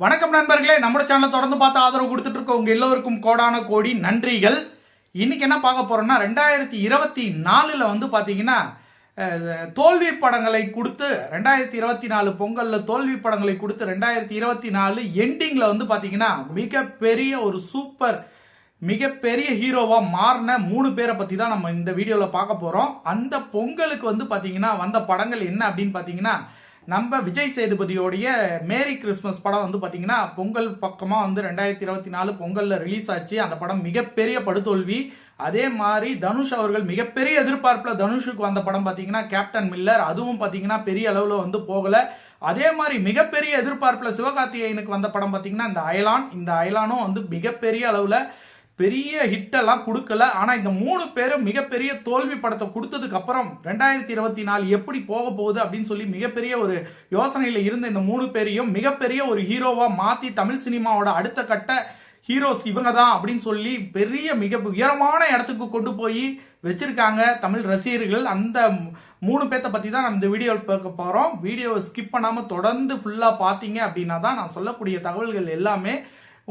வணக்கம் நண்பர்களே நம்ம சேனலை தொடர்ந்து பார்த்து ஆதரவு கொடுத்துட்டு இருக்க உங்க எல்லோருக்கும் கோடான கோடி நன்றிகள். இன்னைக்கு என்ன பார்க்க போறோம்னா ரெண்டாயிரத்தி இருபத்தி நாலுல வந்து பாத்தீங்கன்னா தோல்வி படங்களை கொடுத்து ரெண்டாயிரத்தி இருபத்தி நாலு பொங்கல்ல தோல்வி படங்களை கொடுத்து ரெண்டாயிரத்தி இருபத்தி நாலு எண்டிங்ல வந்து பாத்தீங்கன்னா மிகப்பெரிய ஒரு சூப்பர் மிகப்பெரிய ஹீரோவா மாறின மூணு பேரை பத்தி தான் நம்ம இந்த வீடியோல பார்க்க போறோம். அந்த பொங்கலுக்கு வந்து பாத்தீங்கன்னா வந்த படங்கள் என்ன அப்படின்னு பாத்தீங்கன்னா நம்ம விஜய் சேதுபதியோடைய மேரி கிறிஸ்மஸ் படம் வந்து பார்த்தீங்கன்னா பொங்கல் பக்கமாக வந்து ரெண்டாயிரத்தி இருபத்தி நாலு பொங்கலில் ரிலீஸ் ஆச்சு. அந்த படம் மிகப்பெரிய படுதோல்வி. அதே மாதிரி தனுஷ் அவர்கள் மிகப்பெரிய எதிர்பார்ப்பில் தனுஷுக்கு வந்த படம் பார்த்தீங்கன்னா கேப்டன் மில்லர். அதுவும் பார்த்தீங்கன்னா பெரிய அளவில் வந்து போகல. அதே மாதிரி மிகப்பெரிய எதிர்பார்ப்பில் சிவகார்த்திகேயனுக்கு வந்த படம் பார்த்தீங்கன்னா இந்த அயலான். இந்த அயலானும் வந்து மிகப்பெரிய அளவில் பெரிய ஹிட்டெல்லாம் கொடுக்கல. ஆனால் இந்த மூணு பேரும் மிகப்பெரிய தோல்வி படத்தை கொடுத்ததுக்கு அப்புறம் ரெண்டாயிரத்தி இருபத்தி நாலு எப்படி போக போகுது அப்படின்னு சொல்லி மிகப்பெரிய ஒரு யோசனையில் இருந்த இந்த மூணு பேரையும் மிகப்பெரிய ஒரு ஹீரோவாக மாற்றி தமிழ் சினிமாவோட அடுத்த கட்ட ஹீரோஸ் இவங்க தான் அப்படின்னு சொல்லி பெரிய மிக உயரமான இடத்துக்கு கொண்டு போய் வச்சிருக்காங்க தமிழ் ரசிகர்கள். அந்த மூணு பேர்த்த பற்றி தான் நம்ம இந்த வீடியோவில் பார்க்க போகிறோம் வீடியோவை ஸ்கிப் பண்ணாமல் தொடர்ந்து ஃபுல்லாக பார்த்தீங்க அப்படின்னா தான் நான் சொல்லக்கூடிய தகவல்கள் எல்லாமே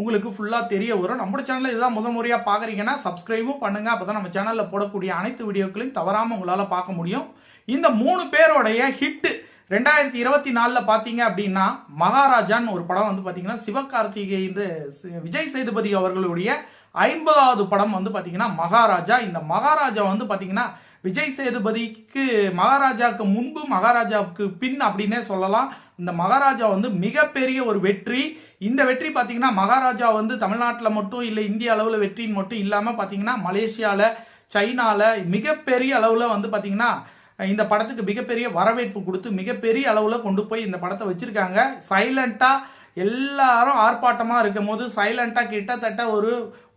உங்களுக்கு ஃபுல்லாக தெரிய வரும். நம்ம சேனலில் இதுதான் முதல் முறையாக பார்க்குறீங்கன்னா சப்ஸ்கிரைபும் பண்ணுங்க. அப்போ தான் நம்ம சேனலில் போடக்கூடிய அனைத்து வீடியோக்களையும் தவறாமல் உங்களால் பார்க்க முடியும். இந்த மூணு பேரோடைய ஹிட்டு ரெண்டாயிரத்தி இருபத்தி நாலில் பார்த்தீங்க அப்படின்னா மகாராஜான்னு ஒரு படம் வந்து பார்த்தீங்கன்னா சிவகார்த்திகை இந்த விஜய் சேதுபதி அவர்களுடைய ஐம்பதாவது படம் வந்து பார்த்தீங்கன்னா மகாராஜா. இந்த மகாராஜா வந்து பார்த்தீங்கன்னா விஜய் சேதுபதிக்கு மகாராஜாவுக்கு முன்பு மகாராஜாவுக்கு பின் அப்படின்னே சொல்லலாம். இந்த மகாராஜா வந்து மிகப்பெரிய ஒரு வெற்றி. இந்த வெற்றி பார்த்தீங்கன்னா மகாராஜா வந்து தமிழ்நாட்டில் மட்டும் இல்லை இந்திய அளவில் வெற்றின்னு மட்டும் இல்லாமல் பார்த்தீங்கன்னா மலேசியாவில் சைனாவில் மிகப்பெரிய அளவில் வந்து பார்த்தீங்கன்னா இந்த படத்துக்கு மிகப்பெரிய வரவேற்பு கொடுத்து மிகப்பெரிய அளவில் கொண்டு போய் இந்த படத்தை வச்சுருக்காங்க. சைலண்ட்டாக எல்லாரும் ஆர்ப்பாட்டமாக இருக்கும் போது சைலண்டா கிட்டத்தட்ட ஒரு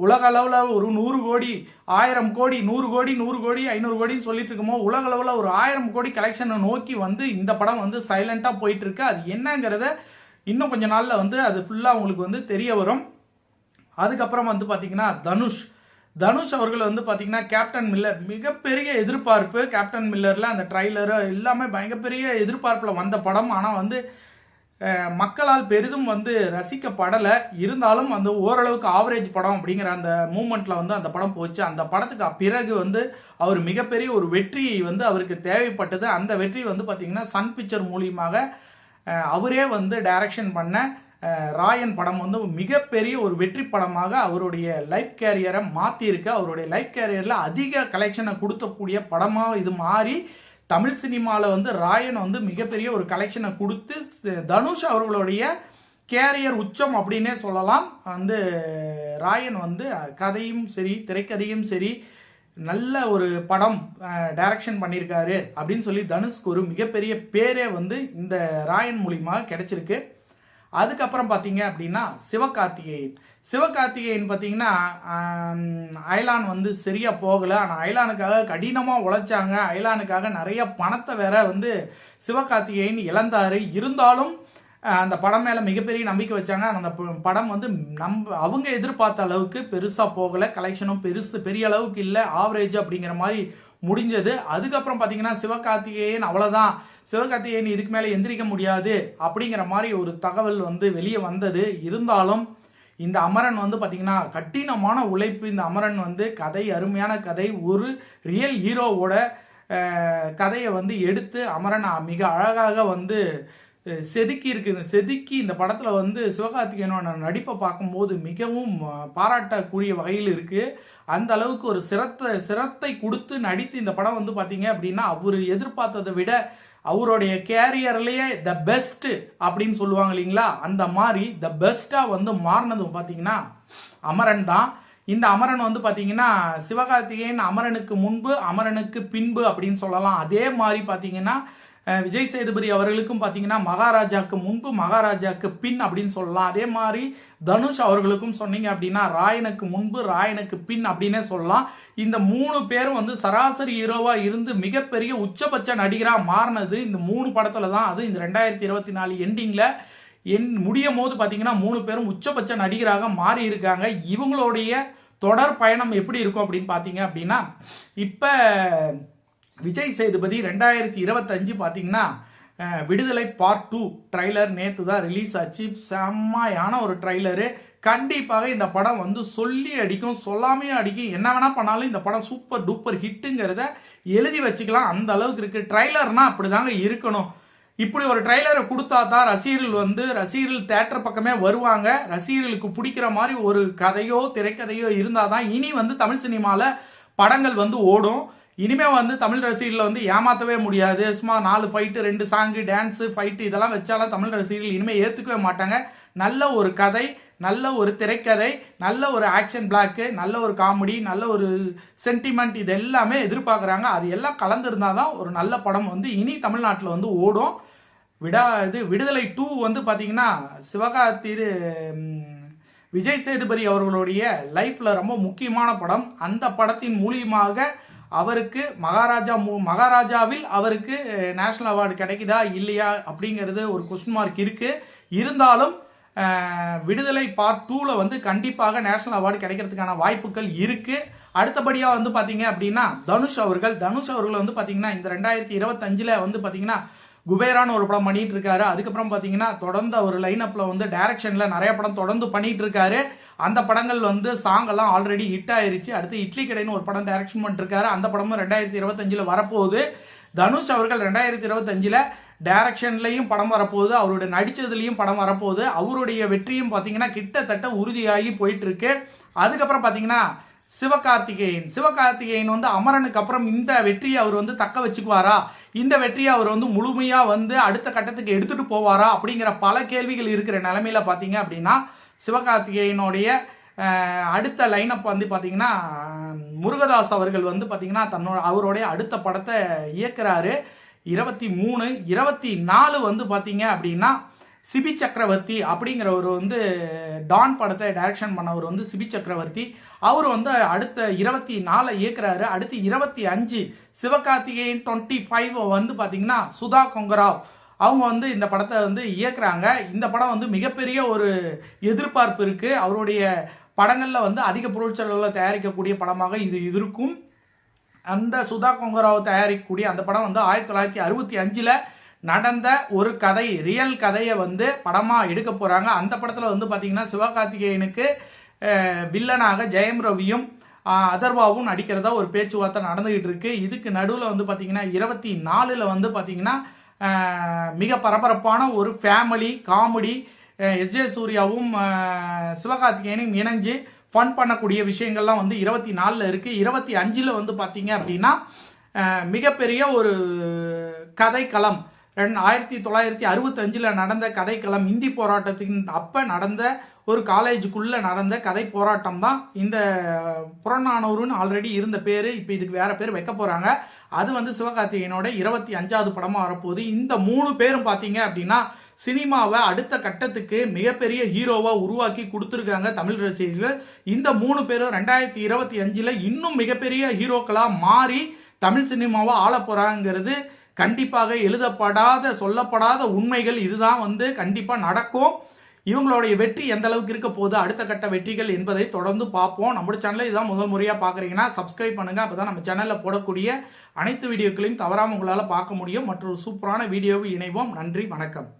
உலக அளவில் ஒரு நூறு கோடி ஆயிரம் கோடி நூறு கோடி நூறு கோடி ஐநூறு கோடின்னு சொல்லிட்டு இருக்கும்போது உலக அளவில் ஒரு ஆயிரம் கோடி கலெக்ஷனை நோக்கி வந்து இந்த படம் வந்து சைலண்ட்டாக போயிட்டு இருக்கு அது என்னங்கிறத இன்னும் கொஞ்ச நாளில் வந்து அது ஃபுல்லாக உங்களுக்கு வந்து தெரிய வரும். அதுக்கப்புறம் வந்து பார்த்தீங்கன்னா தனுஷ். தனுஷ் அவர்கள் வந்து பார்த்தீங்கன்னா கேப்டன் மில்லர் மிகப்பெரிய எதிர்பார்ப்பு. கேப்டன் மில்லரில் அந்த ட்ரைலரு எல்லாமே பயங்கரப்பெரிய எதிர்பார்ப்பில் வந்த படம். ஆனால் வந்து மக்களால் பெரிதும் வந்து ரசிக்கப்படலை. இருந்தாலும் வந்து ஓரளவுக்கு ஆவரேஜ் படம் அப்படிங்கிற அந்த மூமெண்ட்டில் வந்து அந்த படம் போச்சு. அந்த படத்துக்கு பிறகு வந்து அவர் மிகப்பெரிய ஒரு வெற்றி வந்து அவருக்கு தேவைப்பட்டது. அந்த வெற்றி வந்து பார்த்திங்கன்னா சன் பிக்சர் மூலியமாக அவரே வந்து டைரக்ஷன் பண்ண ராயன் படம் வந்து மிகப்பெரிய ஒரு வெற்றி படமாக அவருடைய லைஃப் கேரியரை மாற்றியிருக்கு அவருடைய லைஃப் கேரியரில் அதிக கலெக்ஷனை கொடுக்கக்கூடிய படமாக இது மாறி தமிழ் சினிமாவில் வந்து ராயன் வந்து மிகப்பெரிய ஒரு கலெக்ஷனை கொடுத்து தனுஷ் அவர்களுடைய கேரியர் உச்சம் அப்படின்னே சொல்லலாம். வந்து ராயன் வந்து கதையும் சரி திரைக்கதையும் சரி நல்ல ஒரு படம் டைரக்ஷன் பண்ணியிருக்காரு அப்படின்னு சொல்லி தனுஷ்க்கு ஒரு மிகப்பெரிய பேரே வந்து இந்த ராயன் மூலியமாக கிடைச்சிருக்கு. அதுக்கப்புறம் பார்த்தீங்க அப்படின்னா சிவகார்த்திகேயன். சிவகார்த்திகேயன் பார்த்தீங்கன்னா அயலான் வந்து சரியாக போகலை. ஆனால் அயலானுக்காக கடினமாக உழைச்சாங்க. அயலானுக்காக நிறைய பணத்தை வேற வந்து சிவகார்த்திகேயன் இழந்தார். இருந்தாலும் அந்த படம் மேலே மிகப்பெரிய நம்பிக்கை வச்சாங்க. அந்த ப- படம் வந்து நம்ப அவங்க எதிர்பார்த்த அளவுக்கு பெருசாக போகலை. கலெக்ஷனும் பெருசு பெரிய அளவுக்கு இல்லை. ஆவரேஜ் அப்படிங்கிற மாதிரி முடிஞ்சது. அதுக்கப்புறம் பார்த்தீங்கன்னா சிவகார்த்திகேயன் அவ்வளோதான் சிவகார்த்திகேயன் இதுக்கு மேலே எந்திரிக்க முடியாது அப்படிங்கிற மாதிரி ஒரு தகவல் வந்து வெளியே வந்தது. இருந்தாலும் இந்த அமரன் வந்து பார்த்திங்கன்னா கடினமான உழைப்பு. இந்த அமரன் வந்து கதை அருமையான கதை. ஒரு ரியல் ஹீரோவோட கதையை வந்து எடுத்து அமரன் மிக அழகாக வந்து செதுக்கி இருக்குது இந்த செதுக்கி இந்த படத்தில் வந்து சிவகார்த்திகேயனோட நடிப்பை பார்க்கும்போது மிகவும் பாராட்டக்கூடிய வகையில் இருக்குது அந்த அளவுக்கு ஒரு சிரத்தை சிரத்தை கொடுத்து நடித்து இந்த படம் வந்து பார்த்தீங்க அப்படின்னா அவர் எதிர்பார்த்ததை விட அவருடைய கேரியர்லேயே த பெஸ்ட் அப்படின்னு சொல்லுவாங்க இல்லைங்களா? அந்த மாதிரி த பெஸ்ட்டாக வந்து மாறினது பார்த்தீங்கன்னா அமரன் தான். இந்த அமரன் வந்து பார்த்தீங்கன்னா சிவகார்த்திகேயன் அமரனுக்கு முன்பு அமரனுக்கு பின்பு அப்படின்னு சொல்லலாம். அதே மாதிரி பார்த்தீங்கன்னா விஜய் சேதுபதி அவர்களுக்கும் பார்த்தீங்கன்னா மகாராஜாக்கு முன்பு மகாராஜாக்கு பின் அப்படின்னு சொல்லலாம். அதே மாதிரி தனுஷ் அவர்களுக்கும் சொன்னீங்க அப்படின்னா ராயனுக்கு முன்பு ராயனுக்கு பின் அப்படின்னே சொல்லலாம். இந்த மூணு பேரும் வந்து சராசரி ஹீரோவா இருந்து மிகப்பெரிய உச்சபட்ச நடிகராக மாறினது இந்த மூணு படத்துல தான். அது இந்த ரெண்டாயிரத்தி இருபத்தி நாலு எண்டிங்ல என் முடியும் போது பார்த்தீங்கன்னா மூணு பேரும் உச்சபட்ச நடிகராக மாறி இருக்காங்க இவங்களுடைய தொடர் பயணம் எப்படி இருக்கும் அப்படின்னு பார்த்தீங்க அப்படின்னா இப்போ விஜய் சேதுபதி ரெண்டாயிரத்தி இருபத்தஞ்சு பார்த்தீங்கன்னா விடுதலை பார்ட் டூ ட்ரைலர் நேற்று தான் ரிலீஸ் ஆச்சு. செம்மையான ஒரு ட்ரைலரு கண்டிப்பாக இந்த படம் வந்து சொல்லி அடிக்கும் சொல்லாமையும் அடிக்கும். என்ன வேணா பண்ணாலும் இந்த படம் சூப்பர் டூப்பர் ஹிட்டுங்கிறத எழுதி வச்சுக்கலாம். அந்த அளவுக்கு ட்ரைலர்னால் அப்படிதாங்க இருக்கணும். இப்படி ஒரு ட்ரைலரை கொடுத்தா தான் ரசிகர்கள் வந்து ரசிகர்கள் தேட்டர் பக்கமே வருவாங்க. ரசிகர்களுக்கு பிடிக்கிற மாதிரி ஒரு கதையோ திரைக்கதையோ இருந்தால் தான் இனி வந்து தமிழ் சினிமாவில் படங்கள் வந்து ஓடும். இனிமே வந்து தமிழ் ரசிகர்கள் வந்து ஏமாற்றவே முடியாது. சும்மா நாலு ஃபைட்டு ரெண்டு சாங்கு டான்ஸு ஃபைட்டு இதெல்லாம் வச்சாலும் தமிழ் ரசிகர்கள் இனிமேல் ஏற்றுக்கவே மாட்டாங்க. நல்ல ஒரு கதை நல்ல ஒரு திரைக்கதை நல்ல ஒரு ஆக்ஷன் பிளாக்கு நல்ல ஒரு காமெடி நல்ல ஒரு சென்டிமெண்ட் இது எல்லாமே எதிர்பார்க்குறாங்க. அது எல்லாம் கலந்துருந்தால் தான் ஒரு நல்ல படம் வந்து இனி தமிழ்நாட்டில் வந்து ஓடும். விடா இது விடுதலை டூ வந்து பார்த்தீங்கன்னா சிவகார்த்திரு விஜய் சேதுபதி அவர்களுடைய லைஃப்பில் ரொம்ப முக்கியமான படம். அந்த படத்தின் மூலியமாக அவருக்கு மகாராஜா மகாராஜாவில் அவருக்கு நேஷனல் அவார்டு கிடைக்குதா இல்லையா அப்படிங்கிறது ஒரு கொஸ்டின் மார்க் இருக்கு. இருந்தாலும் விடுதலை பார்ட் டூவில் வந்து கண்டிப்பாக நேஷனல் அவார்டு கிடைக்கிறதுக்கான வாய்ப்புகள் இருக்கு. அடுத்தபடியாக வந்து பார்த்தீங்க அப்படின்னா தனுஷ் அவர்கள் தனுஷ் அவர்கள் வந்து பார்த்தீங்கன்னா இந்த ரெண்டாயிரத்தி இருபத்தஞ்சில் வந்து பார்த்தீங்கன்னா குபேரான்னு ஒரு படம் பண்ணிட்டு இருக்காரு அதுக்கப்புறம் பார்த்தீங்கன்னா தொடர்ந்து அவர் லைனப்பில் வந்து டைரக்ஷனில் நிறைய படம் தொடர்ந்து பண்ணிட்டு இருக்காரு அந்த படங்கள் வந்து சாங் எல்லாம் ஆல்ரெடி ஹிட் ஆயிருச்சு. அடுத்து இட்லி கடைன்னு ஒரு படம் டைரக்ஷன் பண்ணிருக்காரு அந்த படமும் ரெண்டாயிரத்தி இருபத்தஞ்சில் வரப்போகுது. தனுஷ் அவர்கள் ரெண்டாயிரத்தி இருபத்தஞ்சில் டைரக்ஷன்லையும் படம் வரப்போகுது. அவருடைய நடிச்சதுலையும் படம் வரப்போகுது. அவருடைய வெற்றியும் பார்த்தீங்கன்னா கிட்டத்தட்ட உறுதியாகி போயிட்டு இருக்கு அதுக்கப்புறம் பார்த்தீங்கன்னா சிவகார்த்திகேயன். சிவகார்த்திகேயன் வந்து அமரனுக்கு அப்புறம் இந்த வெற்றியை அவர் வந்து தக்க வச்சுக்குவாரா? இந்த வெற்றியை அவர் வந்து முழுமையாக வந்து அடுத்த கட்டத்துக்கு எடுத்துட்டு போவாரா அப்படிங்கிற பல கேள்விகள் இருக்கிற நிலைமையில பார்த்தீங்க அப்படின்னா சிவகார்த்திகேயனுடைய அடுத்த லைனப் வந்து பார்த்தீங்கன்னா முருகதாஸ் அவர்கள் வந்து பார்த்தீங்கன்னா தன்னோட அவருடைய அடுத்த படத்தை இயக்குறாரு. இருபத்தி மூணு இருபத்தி நாலு வந்து பார்த்தீங்க அப்படின்னா சிபி சக்கரவர்த்தி அப்படிங்கிறவர் வந்து டான் படத்தை டைரக்ஷன் பண்ணவர் வந்து சிபி சக்கரவர்த்தி. அவர் வந்து அடுத்த இருபத்தி நாலை இயக்குறாரு. அடுத்து இருபத்தி அஞ்சு சிவகார்த்திகேயன் டுவெண்ட்டி ஃபைவ் வந்து பார்த்தீங்கன்னா சுதா கொங்கராவ். அவங்க வந்து இந்த படத்தை வந்து இயக்குறாங்க. இந்த படம் வந்து மிகப்பெரிய ஒரு எதிர்பார்ப்பு இருக்கு. அவருடைய படங்களில் வந்து அதிக பொருட்செலவில் தயாரிக்கக்கூடிய படமாக இது இருக்கும். அந்த சுதா கொங்கராவ் தயாரிக்கக்கூடிய அந்த படம் வந்து ஆயிரத்தி தொள்ளாயிரத்தி அறுபத்தி அஞ்சில் நடந்த ஒரு கதை ரியல் கதையை வந்து படமாக எடுக்க போகிறாங்க அந்த படத்தில் வந்து பார்த்திங்கன்னா சிவகார்த்திகேயனுக்கு வில்லனாக ஜெயம் ரவியும் அதர்வாவும் நடிக்கிறதா ஒரு பேச்சுவார்த்தை நடந்துகிட்டு இருக்கு. இதுக்கு நடுவில் வந்து பார்த்தீங்கன்னா இருபத்தி நாலில் வந்து பார்த்தீங்கன்னா மிக பரபரப்பான ஒரு ஃபேமிலி காமெடி எஸ் ஜே சூர்யாவும் சிவகார்த்திகேயனும் இணைஞ்சு ஃபன் பண்ணக்கூடிய விஷயங்கள்லாம் வந்து இருபத்தி நாலில் இருக்குது இருபத்தி அஞ்சில் வந்து பார்த்தீங்க அப்படின்னா மிகப்பெரிய ஒரு கதைக்களம். ஆயிரத்தி தொள்ளாயிரத்தி அறுபத்தஞ்சில் நடந்த கதைக்களம் இந்தி போராட்டத்தின் அப்போ நடந்த ஒரு காலேஜுக்குள்ளே நடந்த கதை போராட்டம் தான் இந்த புறநானூறுன்னு ஆல்ரெடி இருந்த பேர் இப்போ இதுக்கு வேற பேர் வைக்க போகிறாங்க அது வந்து சிவகார்த்திகேயனோட இருபத்தி அஞ்சாவது படமாக வரப்போகுது. இந்த மூணு பேரும் பார்த்தீங்க அப்படின்னா சினிமாவை அடுத்த கட்டத்துக்கு மிகப்பெரிய ஹீரோவாக உருவாக்கி கொடுத்துருக்காங்க தமிழ் ரசிகர்கள். இந்த மூணு பேரும் ரெண்டாயிரத்தி இருபத்தி அஞ்சில் இன்னும் மிகப்பெரிய ஹீரோக்களாக மாறி தமிழ் சினிமாவை ஆள போகிறாங்கிறது கண்டிப்பாக எழுதப்படாத சொல்லப்படாத உண்மைகள் இதுதான் வந்து கண்டிப்பாக நடக்கும். இவங்களுடைய வெற்றி எந்த அளவுக்கு இருக்க போகுது அடுத்த கட்ட வெற்றிகள் என்பதை தொடர்ந்து பார்ப்போம். நம்ம சேனலை இதுதான் முதல் முறையாக பார்க்குறீங்கன்னா சப்ஸ்கிரைப் பண்ணுங்க. அப்பதான் நம்ம சேனலில் போடக்கூடிய அனைத்து வீடியோக்களையும் தவறாமல் உங்களால் பார்க்க முடியும். மற்றொரு சூப்பரான வீடியோவில் இணைவோம். நன்றி வணக்கம்.